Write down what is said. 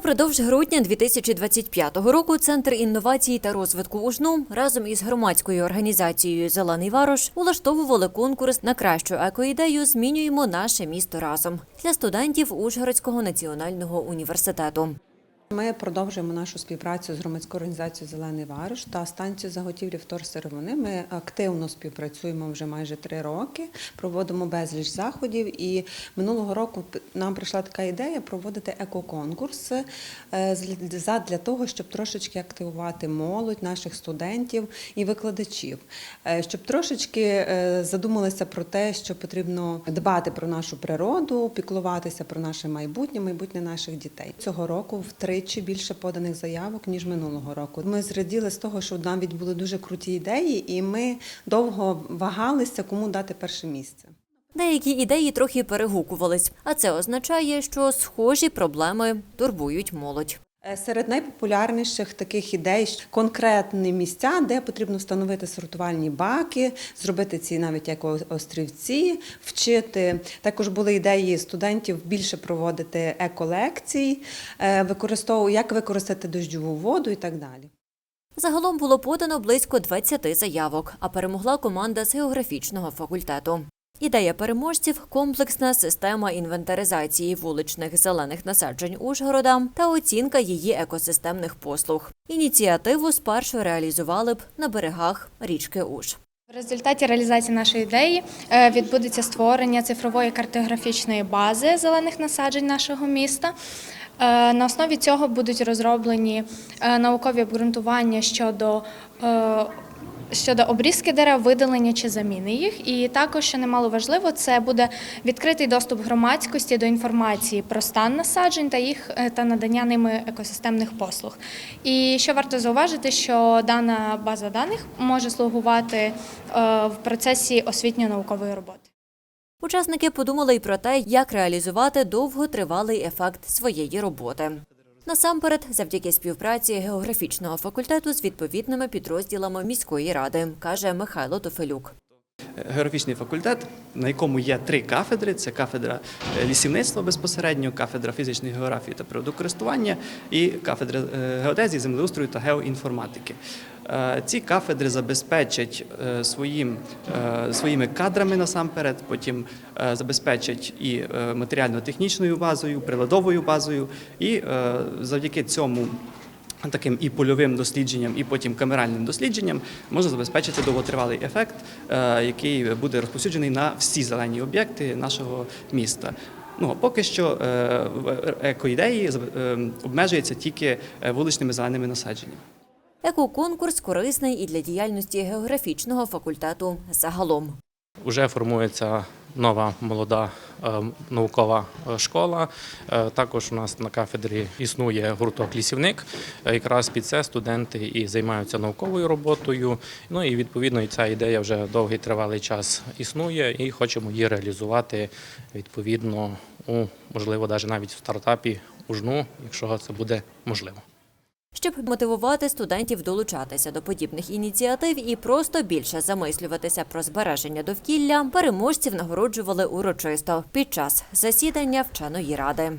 Упродовж грудня 2025 року Центр інновацій та розвитку УЖНУ разом із громадською організацією Зелений Варош улаштовували конкурс на кращу екоідею Змінюємо наше місто разом для студентів Ужгородського національного університету. Ми продовжуємо нашу співпрацю з громадською організацією Зелений Варуш та станцією заготівлі вторсировини. Ми активно співпрацюємо вже майже три роки, проводимо безліч заходів. І минулого року нам прийшла така ідея проводити екоконкурс е, для того, щоб трошечки активувати молодь, наших студентів і викладачів, Е, щоб трошечки е, задумалися про те, що потрібно дбати про нашу природу, піклуватися про наше майбутнє, майбутнє наших дітей. Цього року втричі більше поданих заявок ніж минулого року. Ми зраділи з того, що навіть були дуже круті ідеї, і ми довго вагалися, кому дати перше місце. Деякі ідеї трохи перегукувались, а це означає, що схожі проблеми турбують молодь. Е, Серед найпопулярніших таких ідей конкретні місця, де потрібно встановити сортувальні баки, зробити ці навіть як острівці, вчити. Також були ідеї студентів більше проводити еколекцій, е, використову- як використати дощову воду і так далі. Загалом було подано близько 20 заявок, а перемогла команда з географічного факультету. Ідея переможців комплексна система інвентаризації вуличних зелених насаджень Ужгорода та оцінка її екосистемних послуг. Ініціативу спершу реалізували б на берегах річки Уж. В результаті реалізації нашої ідеї е, відбудеться створення цифрової картографічної бази зелених насаджень нашого міста. Е, На основі цього будуть розроблені е, наукові обґрунтування щодо Щодо обрізки дерев, видалення чи заміни їх, і також, що немало важливо, це буде відкритий доступ громадськості до інформації про стан насаджень та їх е, та надання ними екосистемних послуг. І що варто зауважити, що дана база даних може слугувати е, в процесі освітньо-наукової роботи. Учасники подумали й про те, як реалізувати довготривалий ефект своєї роботи. Насамперед, завдяки співпраці географічного факультету з відповідними підрозділами міської ради, каже Михайло Тофелюк. Географічний факультет, на якому є три кафедри: це кафедра е, лісівництва безпосередньо, кафедра фізичної географії та природокористування і кафедра е, геодезії, землеустрою та геоінформатики. Е, Ці кафедри забезпечать е, своїм, е, своїми кадрами насамперед, потім забезпечать і матеріально-технічною базою, приладовою базою, і завдяки цьому таким і польовим дослідженням, і потім камеральним дослідженням можна забезпечити довготривалий ефект, який буде розповсюджений на всі зелені об'єкти нашого міста. Ну, поки що екоідеї е, обмежується тільки вуличними зеленими насадженнями. Екоконкурс корисний і для діяльності географічного факультету загалом. Уже формується нова молода е, наукова е, школа. Е, Також у нас на кафедрі існує гурток лісівник. Якраз під це студенти і займаються науковою роботою. Ну і відповідно ця ідея вже довгий тривалий час існує, і хочемо її реалізувати відповідно у можливо, навіть навіть в стартапі ужну, якщо це буде можливо. Щоб мотивувати студентів долучатися до подібних ініціатив і просто більше замислюватися про збереження довкілля, переможців нагороджували урочисто під час засідання вченої ради.